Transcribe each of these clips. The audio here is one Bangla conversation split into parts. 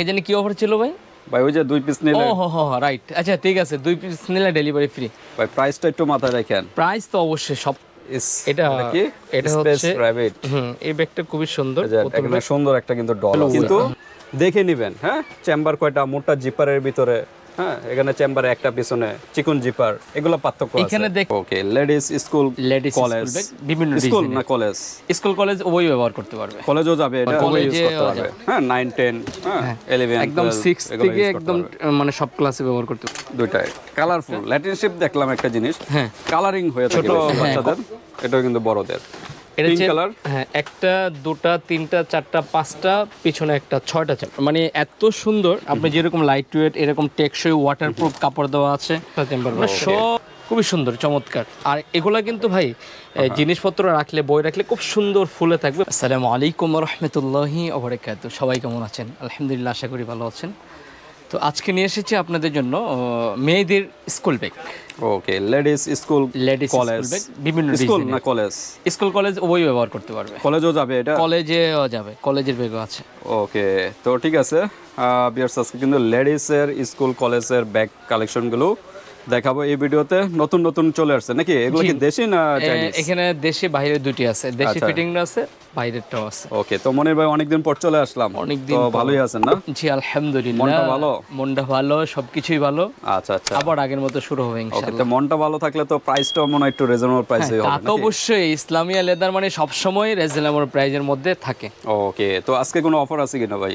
এই জানি কি অফার ছিল ভাই? ভাই ওই যে দুই পিস ও নিলে হো হো রাইট আচ্ছা ঠিক আছে দুই পিস নিলে ডেলিভারি ফ্রি ভাই প্রাইসটা একটু মাথায় রাখেন। প্রাইস তো অবশ্যই সব এটা কি? এটা হচ্ছে প্রাইভেট হুম এই ব্যাগটা খুবই সুন্দর। এখানে সুন্দর একটা কিন্তু ডল কিন্তু দেখে নেবেন হ্যাঁ? চেম্বার কয়টা? মোটা জিপারের ভিতরে। হ্যাঁ এখানে চেম্বারে একটা পিছনে চিকন জিপার এগুলো পার্থক্য আছে। এখানে দেখ- okay ladies school school college বিভিন্ন স্কুল না কলেজ স্কুল কলেজ ওই ব্যবহার করতে পারবে। কলেজও যাবে এটা ইউজ করতে পারবে। হ্যাঁ 9 10 হ্যাঁ 11 একদম 6 থেকে একদম মানে সব ক্লাসে ব্যবহার করতে দুইটাই। কালারফুল ল্যাটিন শেপ দেখলাম একটা জিনিস। হ্যাঁ। কালারিং হয়ে থাকে ছোট, হ্যাঁ। বাচ্চাদের এটাও কিন্তু বড়দের। এটা কালার হ্যাঁ একটা দুটা তিনটা চারটা পাঁচটা পিছনে একটা ছয়টা চাপ মানে এত সুন্দর আপনি যেরকম লাইট ওয়েট এরকম টেকসই ওয়াটারপ্রুফ কাপড় দেওয়া আছে মানে সব খুবই সুন্দর চমৎকার। আর এগুলা কিন্তু ভাই জিনিসপত্র রাখলে বই রাখলে খুব সুন্দর ফুলে থাকবে। আসসালামু আলাইকুম রহমতুল্লাহি ওবরাকাত সবাই কেমন আছেন? আলহামদুলিল্লাহ আশা করি ভালো আছেন। তো আজকে নিয়ে এসেছি আপনাদের জন্য মেয়েদের school bag. Okay ladies school ladies college school bag বিভিন্ন স্কুল না কলেজ স্কুল কলেজ ওই ব্যবহার করতে পারবে। কলেজও যাবে এটা? কলেজেও যাবে কলেজের ব্যাগও আছে। ওকে তো ঠিক আছে। বিয়ার্স আজকে কিন্তু লেডিসের স্কুল কলেজের ব্যাগ কালেকশনগুলো দেখাবো এই ভিডিওতে। নতুন নতুন চলে আসছে। নাকি? এগুলো কি দেশি না চাইনিজ এখানে দেশি বাইরে দুটি আছে। দেশি আচ্ছা। ফিটিং আছে বাইরেরটাও আছে। ওকে তো মনির ভাই অনেকদিন পর চলে আসলাম। অনেকদিন তো ভালোই আছেন না? জি আলহামদুলিল্লাহ। মনটা ভালো? মনটা ভালো সবকিছুই ভালো। আচ্ছা আচ্ছা। আবার আগের মতো শুরু হবে ইনশাআল্লাহ ওকে তো মনটা ভালো থাকলে তো প্রাইসটাও মনে হয় একটু রিজনেবল প্রাইসে হবে তা তো অবশ্যই। ইসলামিয়া লেদার মানে সবসময় রিজনেবল প্রাইজের মধ্যে থাকে। ওকে তো আজকে কোনো অফার আছে কিনা ভাই?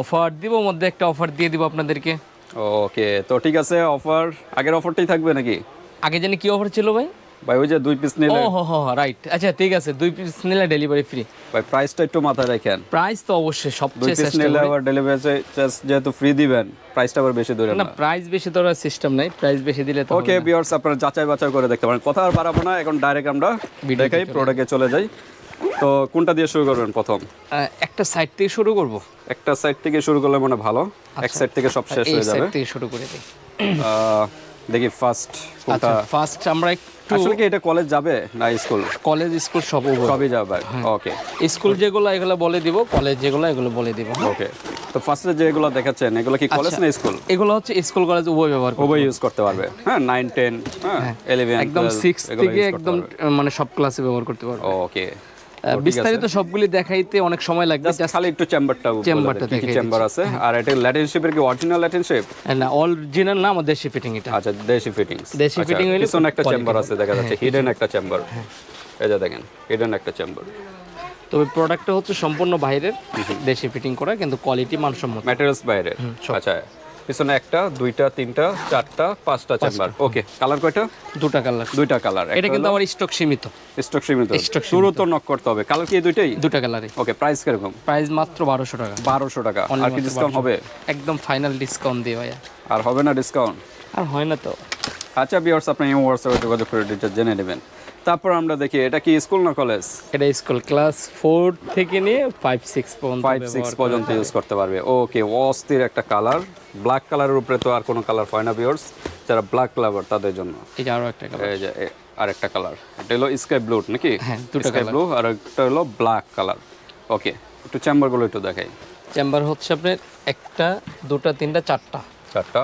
অফার দিব মধ্যে একটা অফার দিয়ে দিব আপনাদেরকে। ওকে তো ঠিক আছে অফার আগের অফারটাই থাকবে নাকি? আগে জানি কি অফার ছিল ভাই? ভাই ওই যে দুই পিস নিলে। ও হো হো রাইট আচ্ছা ঠিক আছে দুই পিস নিলে ডেলিভারি ফ্রি ভাই প্রাইসটা একটু মাথায় রাখেন। প্রাইস তো অবশ্যই দুই পিস নিলে আবার ডেলিভারি চার্জ যেহেতু ফ্রি দিবেন প্রাইসটা আবার বেশি ধরে না না। প্রাইস বেশি ধরার সিস্টেম নাই প্রাইস বেশি দিলে তো ওকে ভিউয়ার্স আপনারা যাচাই বাছাই করে দেখতে পারেন। কথা আর বাড়াবো না এখন ডাইরেক্ট আমরা দেখাই প্রোডাক্টে চলে যাই। তো কোনটা দিয়ে শুরু করবেন প্রথম? একটা সাইড থেকে শুরু করব। একটা সাইড থেকে শুরু করলে মানে ভালো। এক সাইড থেকে সব শেষ হয়ে যাবে। থেকে শুরু করে দিই। দেখি ফার্স্ট কোনটা আচ্ছা ফার্স্ট আমরা একটু আসলে কি এটা কলেজ যাবে না স্কুল কলেজ স্কুল সব সবই যাবে হ্যাঁ। ওকে স্কুল যেগুলো এগুলো বলে দিব কলেজ যেগুলো এগুলো বলে দিব ওকে তো ফার্স্টে যেগুলো দেখাচ্ছেন এগুলো কি কলেজ আচ্ছা। না স্কুল এগুলো হচ্ছে স্কুল কলেজ উভয় ব্যবহার উভয় ইউজ করতে পারবে। হ্যাঁ নাইন টেন হ্যাঁ ইলেভেন একদম সিক্স থেকে একদম মানে সব ক্লাসে ব্যবহার করতে পারবে। ওকে বিস্তারিত সবগুলি দেখাইতে অনেক সময় লাগবে জাস্ট খালি একটু চেম্বারটা চেম্বারটা কি দেখাই চেম্বার আছে। আর এটা ল্যাটিন শেপের কি অরিজিনাল ল্যাটিন শেপ না অরিজিনাল না আমাদের দেশি ফিটিং এটা। আচ্ছা দেশি ফিটিংস দেশি fitting হইলে পিছনে একটা চেম্বার আছে দেখা যাচ্ছে হিডেন একটা চেম্বার। এই যে দেখেন হিডেন একটা চেম্বার। তবে প্রোডাক্টটা হচ্ছে সম্পূর্ণ বাইরের দেশি ফিটিং করা কিন্তু কোয়ালিটি মানসম্মত। ম্যাটেরিয়ালস বাইরে আচ্ছা পিছনে একটা দুইটা তিনটা চারটা পাঁচটা চেম্বার ওকে কালার কয়টা? দুটা কালার দুইটা কালার এটা কিন্তু আমার স্টক সীমিত। স্টক সীমিত। স্টক শুরু তো নক করতে হবে। কালার কি এই দুইটাই? দুটা কালারই ওকে প্রাইস কীরকম? প্রাইস মাত্র বারোশো টাকা। বারোশো টাকা। আর কি ডিসকাউন্ট হবে? একদম ফাইনাল ডিসকাউন্ট দিয়ে ভাইয়া। আর হবে না ডিসকাউন্ট আর হয় না তো। আচ্ছা বিয়ার্স আপনি এই হোয়াটসঅ্যাপে যোগাযোগ করে ডিটেলস জেনে নেবেন। তারপর আমরা দেখি এটা কি স্কুল না কলেজ? এটা স্কুল ক্লাস ফোর থেকে নিয়ে ফাইভ সিক্স পর্যন্ত ফাইভ সিক্স পর্যন্ত ইউজ করতে পারবে। ওকে অস্থির একটা কালার ব্ল্যাক কালারের উপরে তো আর কোনো কালার হয় না বিয়ার্স যারা ব্ল্যাক লাভার তাদের জন্য। এই যে আরও একটা কালার এই যে আরেকটা কালার এটা হলো স্কাই ব্লু নাকি? হ্যাঁ, দুটো স্কাই ব্লু আর একটা হলো ব্ল্যাক কালার ওকে একটু চেম্বার চেম্বারগুলো একটু দেখাই। চেম্বার হচ্ছে আপনার একটা দুটা তিনটা চারটা। চারটা।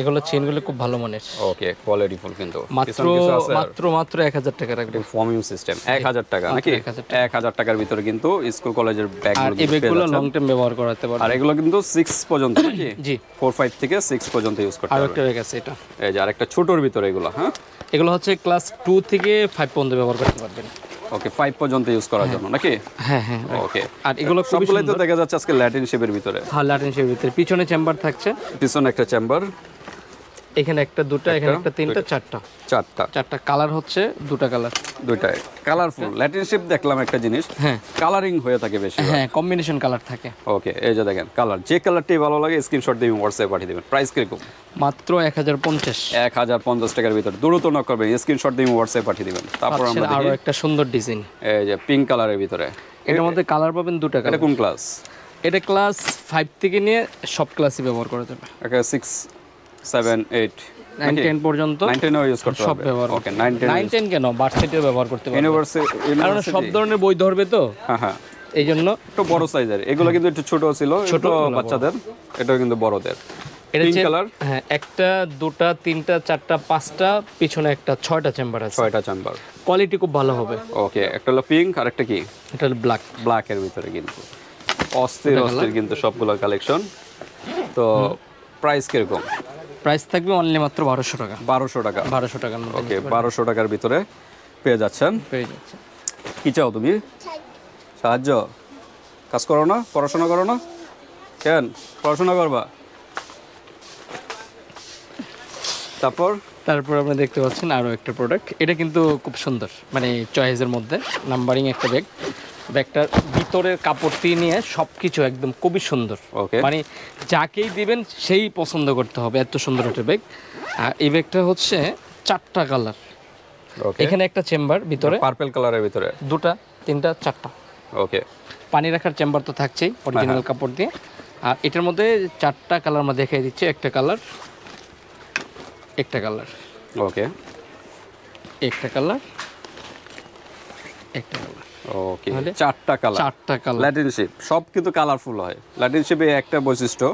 এগুলো চেনগুলো খুব ভালো মানের। ওকে কোয়ালিটি ফুল কিন্তু। মাত্র? মাত্র মাত্র এক হাজার টাকা রাখবে। ফর্মিং সিস্টেম এক হাজার টাকা নাকি? 1000 টাকার ভিতরে কিন্তু স্কুল কলেজের ব্যাগ আর এই ব্যাগগুলো লং টাইম ব্যবহার করাতে আর এগুলো কিন্তু সিক্স পর্যন্ত নাকি? জি। ফোর ফাইভ থেকে সিক্স পর্যন্ত ইউজ করতে ব্যাগ আছে এটা। এই যে আরেকটা ছোটোর ভিতরে এগুলো হ্যাঁ? এগুলো হচ্ছে ক্লাস টু থেকে ফাইভ পর্যন্ত ব্যবহার করতে পারবেন। ওকে ফাইভ পর্যন্ত ইউজ করার জন্য নাকি? হ্যাঁ হ্যাঁ ওকে আর এগুলো সবগুলোই তো দেখা যাচ্ছে আজকে ল্যাটিন শেপের ভিতরে। হ্যাঁ লাটেন্সের ভিতরে। পিছনে চেম্বার থাকছে। পিছনে একটা চেম্বার এখানে একটা দুটা এখানে একটা তিনটা চারটা। চারটা। চারটা কালার হচ্ছে দুটা কালার। দুইটাই কালারফুল ল্যাটিন শেপ দেখলাম একটা জিনিস। হ্যাঁ। কালারিং হয়ে থাকে বেশি হ্যাঁ কম্বিনেশন কালার থাকে। ওকে এই যে দেখেন কালার যে কালারটি ভালো লাগে স্ক্রিনশট দিয়ে হোয়াটসঅ্যাপে পাঠিয়ে দেবেন। প্রাইস কীরকম? মাত্র এক হাজার পঞ্চাশ। এক হাজার পঞ্চাশ টাকার ভিতরে। দ্রুত নক করবেন স্ক্রিনশট দিয়ে হোয়াটসঅ্যাপে পাঠিয়ে দিবেন। তারপর আমরা আরও একটা সুন্দর ডিজাইন এই যে পিঙ্ক কালারের ভিতরে। এটার মধ্যে কালার পাবেন দুটা এটা কালার কোন ক্লাস এটা ক্লাস ফাইভ থেকে নিয়ে সব ক্লাসই ব্যবহার করা যাবে। Six seven eight nine ten পর্যন্ত নাইন টেনও ইউজ করতে সব ব্যবহার okay nine ten nine ten কেন? ভার্সিটিও ব্যবহার করতে পারবে। ইউনিভার্সিটি কারণ সব ধরনের বই ধরবে তো? হ্যাঁ হ্যাঁ। এই জন্য একটু বড় সাইজের এগুলো কিন্তু একটু ছোট ছিল ছোট, ছোট এগুলো বড়। বাচ্চাদের। এটাও কিন্তু বড়দের। এটা Pink হ্যাঁ একটা দুটা তিনটা চারটা পাঁচটা পিছনে একটা ছয়টা চেম্বার আছে। ছয়টা চেম্বার কোয়ালিটি খুব ভালো হবে। ওকে একটা হলো পিঙ্ক আর একটা কি? এটা হলো ব্ল্যাক ব্ল্যাক এর ভিতরে কিন্তু। অস্থির অস্থির কিন্তু সবগুলো কালেকশন তো প্রাইস কীরকম? প্রাইস থাকবে অনলি মাত্র বারোশো টাকা। বারোশো টাকা। বারোশো টাকার মধ্যে ওকে বারোশো টাকার ভিতরে পেয়ে যাচ্ছেন। পেয়ে যাচ্ছে কি চাও তুমি? সাহায্য। কাজ করো না পড়াশোনা করো না। কেন? পড়াশোনা করবা? তারপর? তারপর আপনি দেখতে পাচ্ছেন আরও একটা প্রোডাক্ট এটা কিন্তু খুব সুন্দর মানে চয়েসের মধ্যে। নাম্বারিং একটা ব্যাগ ব্যাগটার ভিতরের কাপড়টি নিয়ে সব কিছু একদম খুবই সুন্দর। ওকে মানে যাকেই দিবেন সেই পছন্দ করতে হবে এত সুন্দর একটা ব্যাগ আর এই ব্যাগটা হচ্ছে চারটা কালার ওকে এখানে একটা চেম্বার ভিতরে। পার্পল কালারের ভিতরে? দুটা তিনটা চারটা। ওকে পানি রাখার চেম্বার তো থাকছেই অরিজিনাল কাপড় দিয়ে। আর এটার মধ্যে চারটা কালার আমরা দেখাই দিচ্ছি একটা কালার একটা কালার ওকে একটা কালার একটা কালার ওকে চারটা কালার চারটা কালার ল্যাটিন শিপ সব কিন্তু কালারফুল হয়। ল্যাটিন শিপে একটা বৈশিষ্ট্য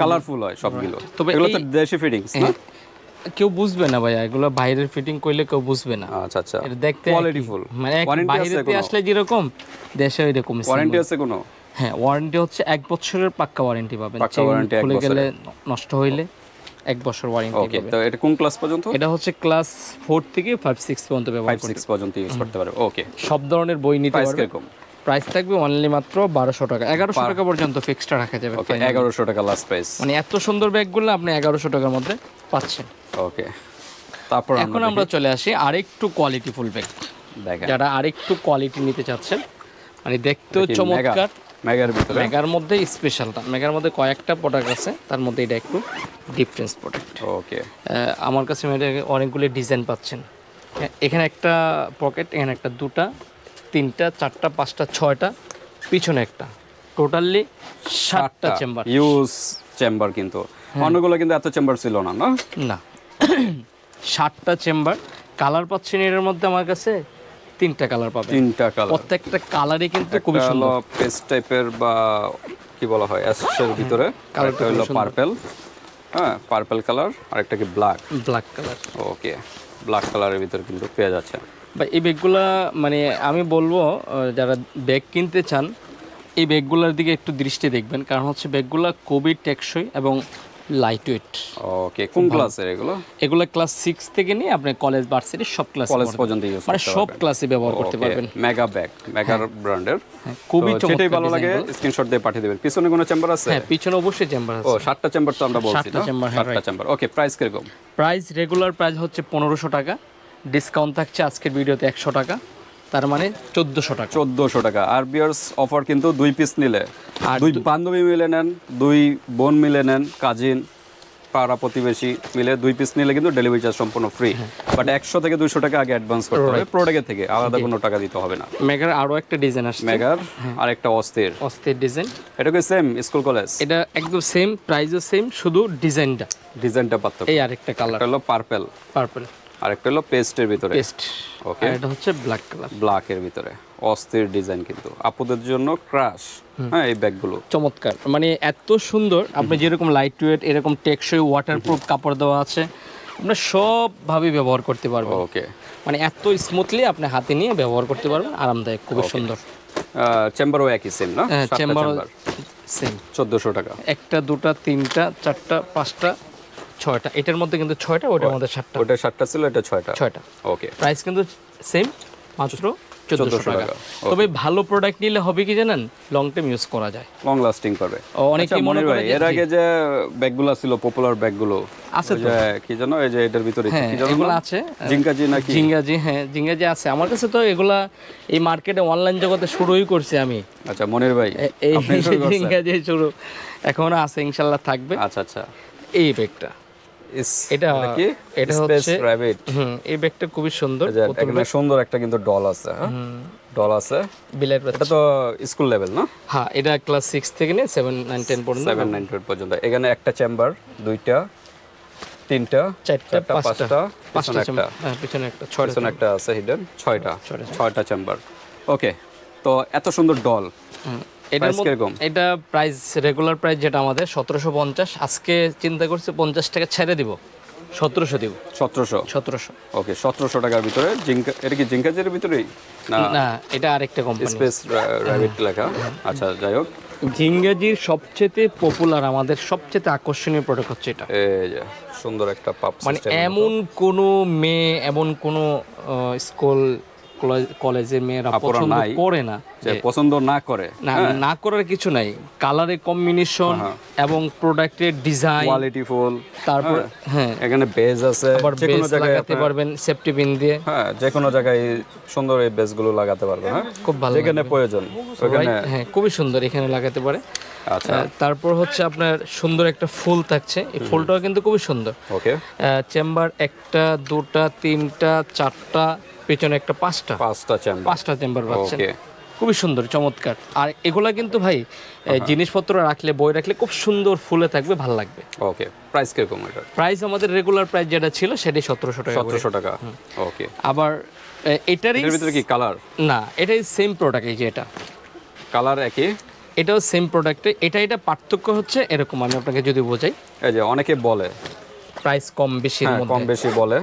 কালারফুল হয় সবগুলো। তবে এগুলো তো দেশি ফিটিংস না? কেউ বুঝবে না ভাইয়া এগুলো বাইরের ফিটিং করলে কেউ বুঝবে না। আচ্ছা আচ্ছা। এটা দেখতে কোয়ালিটি ফুল মানে ওয়ারেন্টি বাইরেতে আসলে যেরকম দেশে ওইরকম ওয়ারেন্টি আছে কোনো? হ্যাঁ ওয়ারেন্টি হচ্ছে এক বছরের পাক্কা ওয়ারেন্টি পাবেন। পাক্কা এক খুলে গেলে নষ্ট হইলে। এক বছর ওয়ারেন্টি ওকে তো এটা কোন ক্লাস পর্যন্ত? এটা হচ্ছে ক্লাস ফোর থেকে ফাইভ সিক্স পর্যন্ত ব্যবহার করতে সিক্স পর্যন্ত ইউজ করতে পারবে। ওকে সব ধরনের বই নিতে প্রাইস কীরকম? প্রাইস থাকবে অনলি মাত্র বারোশো টাকা। এগারোশো টাকা পর্যন্ত ফিক্সটা রাখা যাবে এগারোশো টাকা লাস্ট প্রাইস মানে এত সুন্দর ব্যাগগুলো আপনি এগারোশো টাকার মধ্যে পাচ্ছেন। ওকে তারপর এখন আমরা চলে আসি আরেকটু কোয়ালিটিফুল ব্যাগ যারা আরেকটু কোয়ালিটি নিতে চাচ্ছেন মানে দেখতেও চমৎকার। মেগার ভিতরে? মেগার মধ্যে স্পেশালটা মেগার মধ্যে কয়েকটা প্রোডাক্ট আছে তার মধ্যে এটা একটু ডিফারেন্স প্রোডাক্ট ওকে আমার কাছে অনেকগুলো ডিজাইন পাচ্ছেন। এখানে একটা পকেট এখানে একটা দুটা তিনটা চারটা পাঁচটা ছয়টা পিছনে একটা। টোটালি সাতটা চেম্বার ইউজ চেম্বার কিন্তু। হ্যাঁ। অন্যগুলো কিন্তু এত চেম্বার ছিল না না? না। সাতটা চেম্বার কালার পাচ্ছেন এর মধ্যে আমার কাছে? তিনটা কালার পাবেন তিনটা কালার প্রত্যেকটা কালারই কিন্তু খুবই একটা সুন্দর। হলো পেস্ট টাইপের বা কি বলা হয় অ্যাশের ভিতরে। আরেকটা হলো পার্পল হ্যাঁ পার্পল কালার আরেকটা কি black black colour okay black কালারের ভিতরে কিন্তু পেয়ে যাচ্ছে। বা এই ব্যাগগুলা মানে আমি বলব যারা ব্যাগ কিনতে চান এই ব্যাগগুলোর দিকে একটু দৃষ্টি দেখবেন। কারণ হচ্ছে ব্যাগগুলা খুবই টেকসই এবং লাইট ওয়েট ওকে কোন ক্লাসের এগুলো? এগুলো ক্লাস সিক্স থেকে নিয়ে আপনি কলেজ ভার্সিটি সব ক্লাস কলেজ পর্যন্ত ইউজ মানে সব ক্লাসে ব্যবহার করতে পারবেন। মেগা ব্যাগ মেগার ব্র্যান্ডের খুবই ভালো লাগে স্ক্রিনশট দিয়ে পাঠিয়ে দেবেন। পিছনে কোনো চেম্বার আছে? হ্যাঁ পিছনে অবশ্যই চেম্বার ও সাতটা চেম্বার তো আমরা বলছি সাতটা chamber, হ্যাঁ, সাতটা চেম্বার ওকে প্রাইস কীরকম? প্রাইস রেগুলার প্রাইস হচ্ছে পনেরোশো টাকা। ডিসকাউন্ট থাকছে আজকের ভিডিওতে একশো টাকা। তার মানে চোদ্দোশো টাকা। চোদ্দোশো টাকা। আর বিয়ার্স অফার কিন্তু দুই পিস নিলে। আর দুই বান্ধবী মিলে নেন দুই বোন মিলে নেন কাজিন পাড়া প্রতিবেশী মিলে দুই পিস নিলে কিন্তু ডেলিভারি চার্জ সম্পূর্ণ ফ্রি। হ্যাঁ। বাট একশো থেকে দুইশো টাকা আগে অ্যাডভান্স করতে হবে। প্রোডাক্টের থেকে আলাদা কোনো টাকা দিতে হবে না। মেগার আরও একটা ডিজাইন আসছে। মেগার আর একটা অস্থির। অস্থির ডিজাইন এটা কি সেম স্কুল কলেজ এটা একদম সেম প্রাইসও সেম শুধু ডিজাইনটা ডিজাইনটা পার্থক্য। এই আরেকটা কালার হলো পার্পেল পার্পল আর একটা হলো পেস্টের ভিতরে। পেস্ট। ওকে এটা হচ্ছে ব্ল্যাক কালার ব্ল্যাকের ভিতরে। অস্থির ডিজাইন কিন্তু। আপুদের জন্য ক্রাশ হ্যাঁ এই ব্যাগগুলো। চমৎকার। মানে এত সুন্দর। আপনি যেরকম লাইট ওয়েট এরকম টেকসই ওয়াটারপ্রুফ কাপড় দেওয়া আছে আপনি সবভাবে ব্যবহার করতে পারবেন ওকে মানে এত স্মুথলি আপনি হাতে নিয়ে ব্যবহার করতে পারবেন। আরামদায়ক খুবই সুন্দর। চেম্বারও একই সেম না? চেম্বার চেম্বার সেম চোদ্দোশো টাকা। একটা দুটা তিনটা চারটা পাঁচটা ছয়টা। এটার মধ্যে কিন্তু ছয়টা ওটার মধ্যে সাতটা। ওটা সাতটা ছিল এটা ছয়টা। ছয়টা। ওকে প্রাইস কিন্তু সেম মাত্র চোদ্দোশো টাকা। টাকা। তবে ভালো প্রোডাক্ট নিলে হবে কি জানেন? লং টাইম ইউজ করা যায়। লং লাস্টিং করবে আচ্ছা, মনে এর আগে যে ব্যাগগুলো ছিল পপুলার ব্যাগগুলো আছে যে কি জানো এই যে এটার ভিতরে হ্যাঁ কি জানো এগুলো আছে। জিঙ্কাজি নাকি? জিঙ্গাজি হ্যাঁ জিঙ্গাজি আছে। আমার কাছে তো এগুলা এই মার্কেটে অনলাইন জগতে শুরুই করছি আমি। আচ্ছা মনির ভাই এই জিঙ্গাজি শুরু। এখনও আছে ইনশাল্লাহ থাকবে। আচ্ছা আচ্ছা। এই ব্যাগটা। এটা- কি? এটা হচ্ছে- হুম এই ব্যাগটা খুবই সুন্দর। এখানে সুন্দর একটা কিন্তু ডল আছে হ্যাঁ? ডল আছে। এটা তো স্কুল লেভেল না? হ্যাঁ এটা ক্লাস সিক্স থেকে নিয়ে সেভেন নাইন টেন পর্যন্ত। সেভেন নাইন পর্যন্ত। এখানে একটা চেম্বার দুইটা তিনটা চারটা পাঁচটা। পাঁচটা একটা। হ্যাঁ পিছনে একটা ছয়টা পিছনে একটা আছে হিডেন ছয়টা। ছয়টা। ছয়টা চেম্বার ওকে তো এত সুন্দর ডল এটা প্রাইস রেগুলার প্রাইস যেটা আমাদের সতেরোশো পঞ্চাশ। আজকে চিন্তা করছি পঞ্চাশ টাকা ছেড়ে দিব। সতেরোশো দিব। সতেরোশো? সতেরোশো। ওকে সতেরোশো টাকার ভিতরে জিঙ্কা এটা কি জিঙ্কাজের ভিতরেই না? না এটা আরেকটা কোম্পানি স্পেস র্যাবিট লেখা। আচ্ছা যাই হোক। ঝিঙ্গাজির সবচেয়ে পপুলার আমাদের সবচেয়ে আকর্ষণীয় প্রোডাক্ট হচ্ছে এটা। সুন্দর একটা পাপ মানে এমন কোনো মেয়ে এমন কোনো আহ, স্কুল কলেজের মেয়েরা পছন্দ। করে না। পছন্দ না করে। না না করার কিছু নাই। কালারের কম্বিনেশন এবং প্রোডাক্টের ডিজাইন কোয়ালিটি ফুল তারপর হ্যাঁ। এখানে বেজ আছে। আবার যে কোনো বেস জায়গায় লাগাতে পারবেন সেফটি পিন দিয়ে। হ্যাঁ যে কোনো জায়গায় সুন্দর এই বেসগুলো লাগাতে পারবে হ্যাঁ। খুব ভালো যেখানে প্রয়োজন ওখানে হ্যাঁ খুবই সুন্দর এখানে লাগাতে পারে। আচ্ছা। তারপর হচ্ছে আপনার সুন্দর একটা ফুল থাকছে। এই ফুলটাও কিন্তু খুবই সুন্দর। ওকে চেম্বার একটা দুটা তিনটা চারটা পেছনে একটা পাঁচটা। পাঁচটা চেম্বার পাঁচটা চেম্বার পাচ্ছেন। ওকে খুবই সুন্দর চমৎকার। আর এগুলা কিন্তু ভাই জিনিসপত্র রাখলে বই রাখলে খুব সুন্দর ফুলে থাকবে ভালো লাগবে। ওকে প্রাইস কীরকম এটা? প্রাইস আমাদের রেগুলার প্রাইস যেটা ছিল সেটাই সতেরোশো টাকা। সতেরোশো টাকা। ওকে আবার এটারই এর ভিতরে কি কালার না এটাই সেম প্রোডাক্ট এই যে এটা। কালার একই? এটাও সেম প্রোডাক্টে এটা এটা পার্থক্য হচ্ছে এরকম আমি আপনাকে যদি বোঝাই। এই যে অনেকে বলে। প্রাইস কম বেশির হ্যাঁ কম বেশি বলে।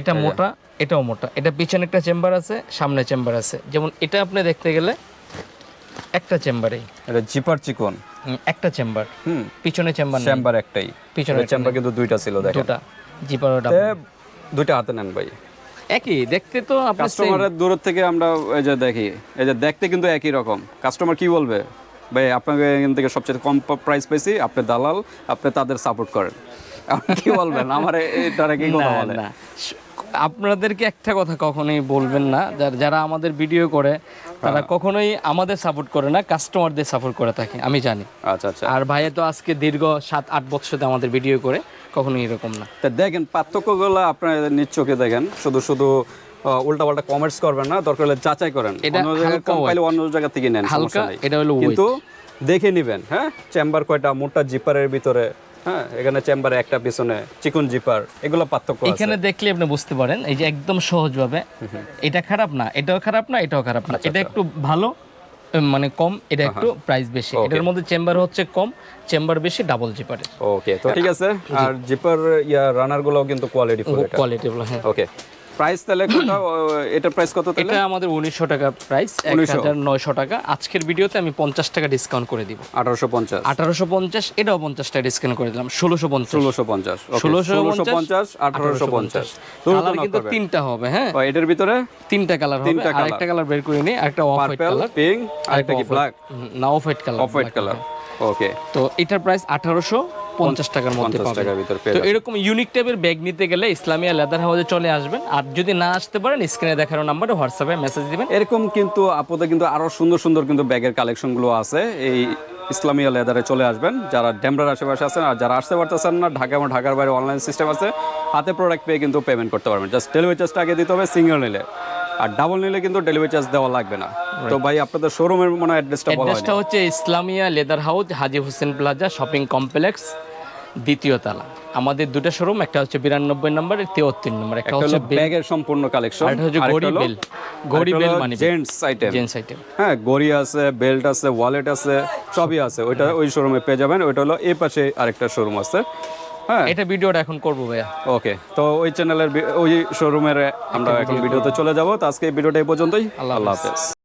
এটা মোটা এটাও মোটা। এটা পিছনে একটা চেম্বার আছে সামনে চেম্বার আছে। যেমন এটা আপনি দেখতে গেলে একটা চেম্বারেই। এটা জিপার চিকন। একটা চেম্বার। হুম পিছনে চেম্বার চেম্বার একটাই। পিছনে চেম্বার কিন্তু দুইটা ছিল দেখেন। দুটা। জিপার দুইটা হাতে নেন ভাই। একই দেখতে তো আপনি কাস্টমারের দূর থেকে আমরা এই যে দেখি এই যে দেখতে কিন্তু একই রকম। কাস্টমার কি বলবে? ভাই আপনাকে এখান থেকে সবচেয়ে কম প্রাইস পেয়েছি আপনি দালাল আপনি তাদের সাপোর্ট করেন। আপনি কি বলবেন? আমার এটার কি কথা বলে? আপনাদেরকে একটা কথা কখনোই বলবেন না। যারা আমাদের ভিডিও করে তারা হ্যাঁ। কখনোই আমাদের সাপোর্ট করে না কাস্টমারদের সাপোর্ট করে থাকে আমি জানি। আচ্ছা আচ্ছা। আর ভাইয়া তো আজকে দীর্ঘ সাত আট বছর আমাদের ভিডিও করে কখনোই এরকম না। তা দেখেন পার্থক্যগুলো আপনার নিজ চোখে দেখেন। শুধু শুধু উল্টা পাল্টা কমেন্টস করবেন না দরকার হলে যাচাই করেন। এটা অন্য জায়গায় কম পাইলে অন্য জায়গা থেকে নেন হালকা, এটা হলো। কিন্তু দেখে নেবেন হ্যাঁ? চেম্বার কয়টা মোটা জিপারের ভিতরে হ্যাঁ এখানে চেম্বারে একটা পিছনে চিকন জিপার এগুলো পার্থক্য আছে। এখানে দেখলে আপনি বুঝতে পারেন এই যে একদম সহজভাবে। এটা খারাপ না এটাও খারাপ না এটাও খারাপ না। আচ্ছা, এটা একটু ভালো মানে কম এটা একটু প্রাইস বেশি। এটার মধ্যে চেম্বার হচ্ছে কম চেম্বার বেশি ডাবল জিপার ওকে তো ঠিক আছে। আর জিপার ইয়া রানারগুলো কিন্তু কোয়ালিটি কোয়ালিটি হ্যাঁ। ওকে প্রাইস তাহলে কোনটা এটার প্রাইস কত তাহলে? এটা আমাদের উনিশশো টাকা প্রাইস এক হাজার নয়শো টাকা। আজকের ভিডিওতে আমি পঞ্চাশ টাকা ডিসকাউন্ট করে দিব। আঠারোশো পঞ্চাশ। আঠারোশো পঞ্চাশ এটাও পঞ্চাশ টাকা ডিসকাউন্ট করে দিলাম ষোলোশো পঞ্চাশ। ষোলোশো পঞ্চাশ ষোলোশো ষোলোশো পঞ্চাশ আঠারোশো পঞ্চাশ। কালার কিন্তু তিনটা হবে হ্যাঁ? এটার ভিতরে? তিনটা কালার হবে আরেকটা কালার বের করে নিই একটা অফ হোয়াইট কালার পিঙ্ক আর একটা কি ব্ল্যাক না off white colour off white colour okay তো এটার প্রাইস আঠারোশো পঞ্চাশ টাকার মধ্যে টাকার ভিতরে তো এরকম ইউনিক টাইপের ব্যাগ নিতে গেলে ইসলামিয়া লেদার হাউসে চলে আসবেন। আর যদি না আসতে পারেন স্ক্রিনে দেখানো নাম্বারে হোয়াটসঅ্যাপে মেসেজ দিবেন। এরকম কিন্তু আপদে কিন্তু আরও সুন্দর সুন্দর কিন্তু ব্যাগের কালেকশনগুলো আছে। এই ইসলামিয়া লেদারে চলে আসবেন। যারা ডেমরার আশেপাশে আছেন আর যারা আসতে পারতেছেন না ঢাকা এবং ঢাকার বাইরে অনলাইন সিস্টেম আছে হাতে প্রোডাক্ট পেয়ে কিন্তু পেমেন্ট করতে পারবেন। জাস্ট ডেলিভারি চার্জটা আগে দিতে হবে সিঙ্গেল নিলে। আর ডাবল নিলে কিন্তু ডেলিভারি চার্জ দেওয়া লাগবে না। তো ভাই আপনাদের শোরুমের মনে হয় অ্যাড্রেসটা বলা অ্যাড্রেসটা হচ্ছে Islamia leather house Haji Hossain plaza shopping complex দ্বিতীয় তালা। আমাদের দুটো শোরুম একটা হচ্ছে বিরানব্বই নম্বর তেহত্তর নম্বর একটা একটা হচ্ছে ব্যাগের সম্পূর্ণ কালেকশন আরেকটা হচ্ছে গড়ি বেল গড়ি বেল মানে জেন্টস আইটেম জেন্টস আইটেম হ্যাঁ গড়ি আছে বেল্ট আছে ওয়ালেট আছে সবই আছে। ওইটা ওই শোরুমে পেয়ে যাবেন। ওইটা হলো এই পাশে আরেকটা শোরুম আছে। হ্যাঁ। এটা ভিডিওটা এখন করব ভাইয়া। ওকে তো ওই চ্যানেলের ওই শোরুমের আমরা এখন ভিডিওতে চলে যাব। তো আজকে এই ভিডিওটা এই পর্যন্তই। আল্লাহ হাফেজ।